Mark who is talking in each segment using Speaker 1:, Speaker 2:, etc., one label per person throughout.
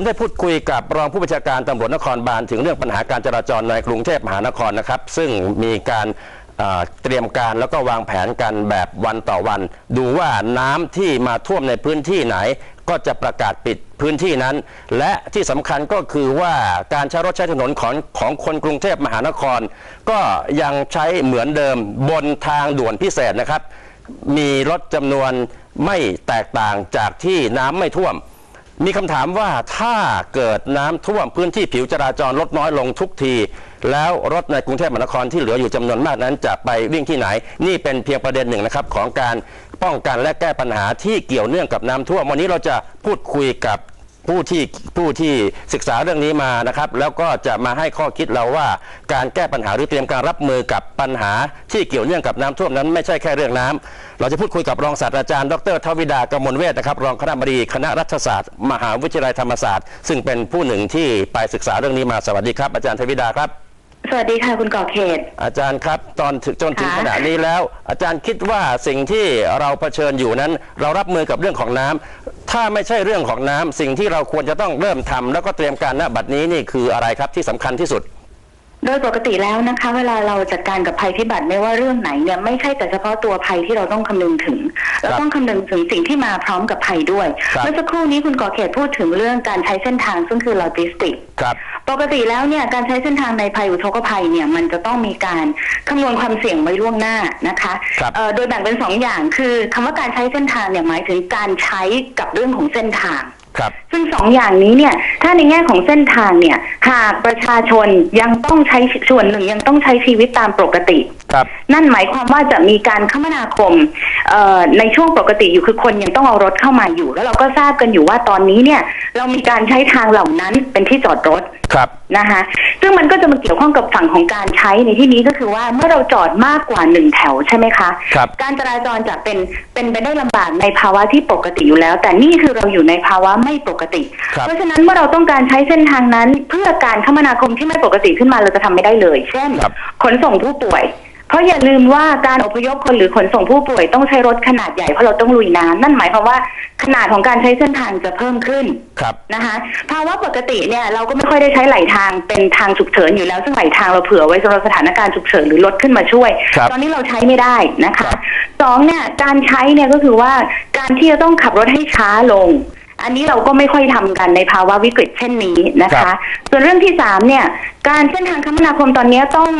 Speaker 1: ผมได้พูดคุยกับรองผู้บัญชาการตำรวจนครบาลถึงเรื่องปัญหาการจราจรในกรุงเทพมหานครนะครับ ซึ่งมีการเตรียมการแล้วก็วางแผนกันแบบวันต่อวัน ดูว่าน้ำที่มาท่วมในพื้นที่ไหน ก็จะประกาศปิดพื้นที่นั้น และที่สำคัญก็คือว่าการใช้รถใช้ถนนของของคนกรุงเทพมหานคร ก็ยังใช้เหมือนเดิมบนทางด่วนพิเศษนะครับ มีรถจำนวนไม่แตกต่างจากที่น้ำไม่ท่วม มีคำถามว่าถ้าเกิดน้ำท่วมพื้นที่ผิวจราจรลดน้อยลงทุกที แล้วรถในกรุงเทพมหานครที่เหลืออยู่จำนวนมากนั้นจะไปวิ่งที่ไหน นี่เป็นเพียงประเด็นหนึ่งนะครับของการป้องกันและแก้ปัญหาที่เกี่ยวเนื่องกับน้ำท่วมวันนี้เราจะพูดคุยกับ ผู้ที่ผู้ที่ศึกษาเรื่องนี้มานะครับ แล้วก็จะมาให้ข้อคิดเราว่า การแก้ปัญหาหรือเตรียมการรับมือกับปัญหาที่เกี่ยวเนื่องกับน้ำท่วมนั้นไม่ใช่แค่เรื่องน้ำเราจะพูดคุยกับรองศาสตราจารย์ดรทวิดากมลเวทนะครับรองคณะบดีคณะรัฐศาสตร์ มหาวิทยาลัยธรรมศาสตร์ ซึ่งเป็นผู้หนึ่งที่ไปศึกษาเรื่องนี้มาสวัสดีครับ อาจารย์ทวิดาครับ
Speaker 2: สวัสดีค่ะคุณก่อเขต
Speaker 1: อาจารย์ครับตอนถึงจนถึง
Speaker 2: ค่ะ
Speaker 1: ขณะนี้แล้ว อาจารย์คิดว่าสิ่งที่เราเผชิญอยู่นั้น เรารับมือกับเรื่องของน้ำถ้าไม่ใช่เรื่องของน้ำสิ่งที่เราควรจะต้องเริ่มทำแล้วก็เตรียมการณบัดนี้นี่คืออะไรครับที่สำคัญที่สุด
Speaker 2: โดยปกติแล้วนะคะ เวลาเราจัดการกับภัยพิบัติไม่ว่าเรื่องไหนเนี่ยไม่ใช่แต่เฉพาะตัวภัยที่เราต้องคำนึงถึง เราต้องคำนึงถึงสิ่งที่มาพร้อมกับภัยด้วย
Speaker 1: ครับ
Speaker 2: เมื่อสักครู่นี้คุณก่อเขตพูดถึงเรื่องการใช้เส้นทางซึ่งคือโลจิสติก
Speaker 1: ครับ
Speaker 2: ปกติแล้วเนี่ยการใช้เส้นทางในภัยอุทกภัยเนี่ยมันจะต้องมีการคำนวณความเสี่ยงไว้ล่วงหน้านะคะ
Speaker 1: ครับ
Speaker 2: เอ่อโดยแบ่งเป็นสองอย่างคือคำว่าการใช้เส้นทางเนี่ยหมายถึงการใช้กับเรื่องของเส้นทาง
Speaker 1: ครับ
Speaker 2: ซึ่งสองอย่างนี้เนี่ย ถ้าในแง่ของเส้นทางเนี่ย หากประชาชนยังต้องใช้ส่วนหนึ่งยังต้องใช้ชีวิตตามปกติ
Speaker 1: ครับ
Speaker 2: นั่นหมายความว่าจะมีการคมนาคมเอ่อในช่วงปกติอยู่คือคนยังต้องเอารถเข้ามาอยู่ แล้วเราก็ทราบกันอยู่ว่าตอนนี้เนี่ย เรามีการใช้ทางเหล่านั้นเป็นที่จอดรถ
Speaker 1: ครับ
Speaker 2: นะคะซึ่งมันก็จะมาเกี่ยวข้องกับฝั่งของการใช้ในที่นี้ก็คือว่าเมื่อเราจอดมากกว่าหนึ่งแถวใช่ไหมคะ
Speaker 1: ครับ
Speaker 2: การจราจรจะเป็นเป็นไปได้ลำบากในภาวะที่ปกติอยู่แล้ว แต่นี่คือเราอยู่ในภาวะไม่ปกติ
Speaker 1: ครับ
Speaker 2: เพราะฉะนั้นเมื่อเราต้องการใช้เส้นทางนั้น เพื่อการคมนาคมที่ไม่ปกติขึ้นมาเราจะทำไม่ได้เลย เช่น
Speaker 1: ครับ
Speaker 2: ขนส่งผู้ป่วยเพราะอย่าลืมว่าการอพยพคนหรือขนส่งผู้ป่วยต้องใช้รถขนาดใหญ่เพราะเราต้องลุยน้ำนั่นหมายความว่าขนาดของการใช้เส้นทางจะเพิ่มขึ้น
Speaker 1: ครับ
Speaker 2: นะคะภาวะปกติเนี่ยเราก็ไม่ค่อยได้ใช้ไหลทางเป็นทางฉุกเฉินอยู่แล้วซึ่งไหลทางเราเผื่อไว้สำหรับสถานการณ์ฉุกเฉินหรือรถขึ้นมาช่วย
Speaker 1: ครับ
Speaker 2: ตอนนี้เราใช้ไม่ได้นะ
Speaker 1: ครั
Speaker 2: คะ
Speaker 1: บ
Speaker 2: สองเนี่ยการใช้เนี่ยก็คือว่าการที่จะต้องขับรถให้ช้าลง อันนี้เราก็ไม่ค่อยทำกันในภาวะวิกฤตเช่นนี้นะ
Speaker 1: ครั
Speaker 2: คะ
Speaker 1: บ
Speaker 2: ส่วนเรื่องที่สามเนี่ย การเส้นทางคมนาคมตอนนี้ต้อง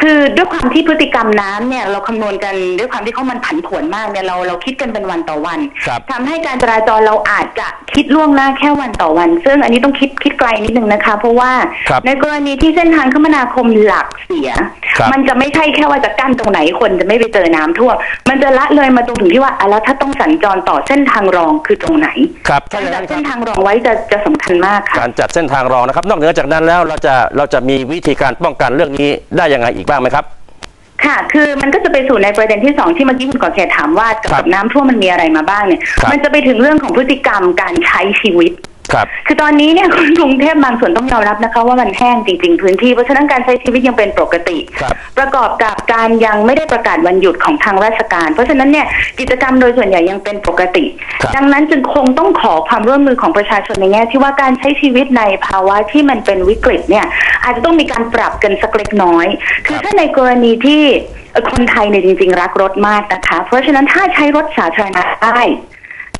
Speaker 2: คือด้วยความที่พฤติกรรมน้ำเนี่ย เราคำนวณกันด้วยความที่เขามันผันผวนมากเนี่ยเราเราคิดกันเป็นวันต่อวัน
Speaker 1: ครับ
Speaker 2: ทำให้การจราจรเราอาจจะ คิดล่วงหน้าแค่วันต่อวัน ซึ่งอันนี้ต้องคิดคิดไกลนิดนึงนะคะ เพราะว่า
Speaker 1: ครับ
Speaker 2: ในกรณีที่เส้นทางคมนาคมหลักเสีย
Speaker 1: ครับ
Speaker 2: มันจะไม่ใช่แค่ว่าจะกั้นตรงไหนคนจะไม่ไปเจอน้ำท่วมมันจะละเลยมาตรงถึงที่ว่าอะแล้วถ้าต้องสัญจรต่อเส้นทางรองคือตรงไหน
Speaker 1: ครับถ้าอย่าง
Speaker 2: การจั
Speaker 1: นั้
Speaker 2: ด
Speaker 1: นค
Speaker 2: เส้
Speaker 1: รับ
Speaker 2: นทางรองไว้จะจะสำคัญมากค่ะ
Speaker 1: การจัดเส้นทางรองนะครับ นอกเหนือจากนั้นแล้วเราจะเราจะมีวิธีการป้องกันเรื่องนี้ได้ยังไงอีกบ้างไหมครับ
Speaker 2: ค่ะ คือมันก็จะไปสู่ในประเด็นที่สองที่เมื่อกี้คุณก่อเขตถามว่าเกี่ยว
Speaker 1: ครั
Speaker 2: กับบน้ำท่วมมันมีอะไรมาบ้างเนี่ย
Speaker 1: ครับ
Speaker 2: มันจะไปถึงเรื่องของพฤติกรรมการใช้ชีวิต
Speaker 1: ครับ
Speaker 2: คือตอนนี้เนี่ยคนกรุงเทพบางส่วนต้องยอมรับนะคะ ว่ามันแห้งจริง ๆ พื้นที่เพราะฉะนั้นการใช้ชีวิตยังเป็นปกติ
Speaker 1: ครับ
Speaker 2: ประกอบกับการยังไม่ได้ประกาศวันหยุดของทางราชการ เพราะฉะนั้นเนี่ยกิจกรรมโดยส่วนใหญ่ยังเป็นปกติ
Speaker 1: ครับ
Speaker 2: ดังนั้นจึงคงต้องขอความร่วมมือของประชาชนในแง่ที่ว่าการใช้ชีวิตในภาวะที่มันเป็นวิกฤตเนี่ยอาจจะต้องมีการปรับกันสักเล็กน้อย คือถ้าในกรณีที่เอ่อคนไทยเนี่ยจริง ๆ รักรถมากนะคะ เพราะฉะนั้นถ้าใช้รถสาธารณะได้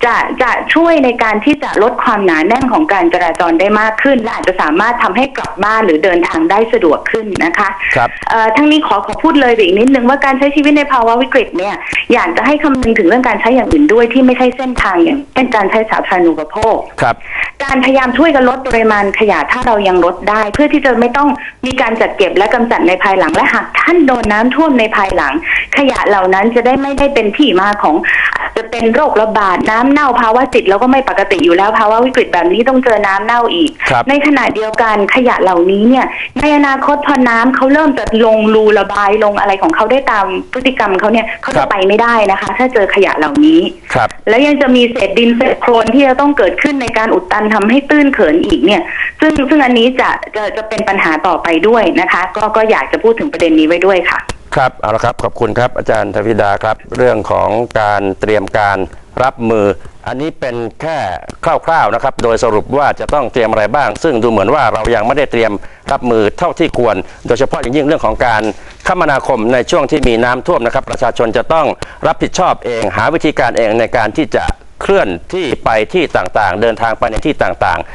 Speaker 2: จะจะช่วยในการที่จะลดความหนาแน่นของการจราจรได้มากขึ้น และอาจจะสามารถทำให้กลับบ้านหรือเดินทางได้สะดวกขึ้นนะคะ
Speaker 1: ครับ
Speaker 2: เอ่อทั้งนี้ขอขอพูดเลยไปอีกนิดนึงว่าการใช้ชีวิตในภาวะวิกฤตเนี่ยอยากจะให้คำนึงถึงเรื่องการใช้อย่างอื่นด้วยที่ไม่ใช่เส้นทางอย่างเช่นการใช้สาธารณูปโภค
Speaker 1: ครับ
Speaker 2: การพยายามช่วยกันลดปริมาณขยะถ้าเรายังลดได้ เพื่อที่จะไม่ต้องมีการจัดเก็บและกำจัดในภายหลังและหากท่านโดนน้ำท่วมในภายหลัง ขยะเหล่านั้นจะได้ไม่ได้เป็นที่มาของอาจจะเป็นโรคระบาดน้ำเน่าภาวะจิตแล้วก็ไม่ปกติอยู่แล้วภาวะวิกฤตแบบนี้ต้องเจอน้ำเน่าอีก
Speaker 1: ครับ
Speaker 2: ในขณะเดียวกันขยะเหล่านี้เนี่ย ในอนาคตพอน้ำเขาเริ่มจะลงรูระบายลงอะไรของเขาได้ตามพฤติกรรมเขาเนี่ยเขา
Speaker 1: ครั
Speaker 2: จะ
Speaker 1: บ
Speaker 2: ไปไม่ได้นะคะ ถ้าเจอขยะเหล่านี้
Speaker 1: ครับ
Speaker 2: แล้วยังจะมีเศษดินเศษโคลนที่จะต้องเกิดขึ้นในการอุดตันทำให้ตื้นเขินอีกเนี่ย ซึ่งซึ่งอันนี้จะจะจะเป็นปัญหาต่อไปด้วยนะคะ ก็ก็อยากจะพูดถึงประเด็นนี้ไว้ด้วยค่ะ
Speaker 1: ครับเอาละครับขอบคุณครับอาจารย์ทวิดาครับ เรื่องของการเตรียมการ รับมือ อันนี้เป็นแค่คร่าวๆนะครับ โดยสรุปว่าจะต้องเตรียมอะไรบ้าง ซึ่งดูเหมือนว่าเรายังไม่ได้เตรียมรับมือเท่าที่ควร โดยเฉพาะอย่างยิ่งเรื่องของการคมนาคมในช่วงที่มีน้ำท่วมนะครับ ประชาชนจะต้องรับผิดชอบเอง หาวิธีการเองในการที่จะเคลื่อนที่ไปที่ต่างๆ เดินทางไปในที่ต่างๆ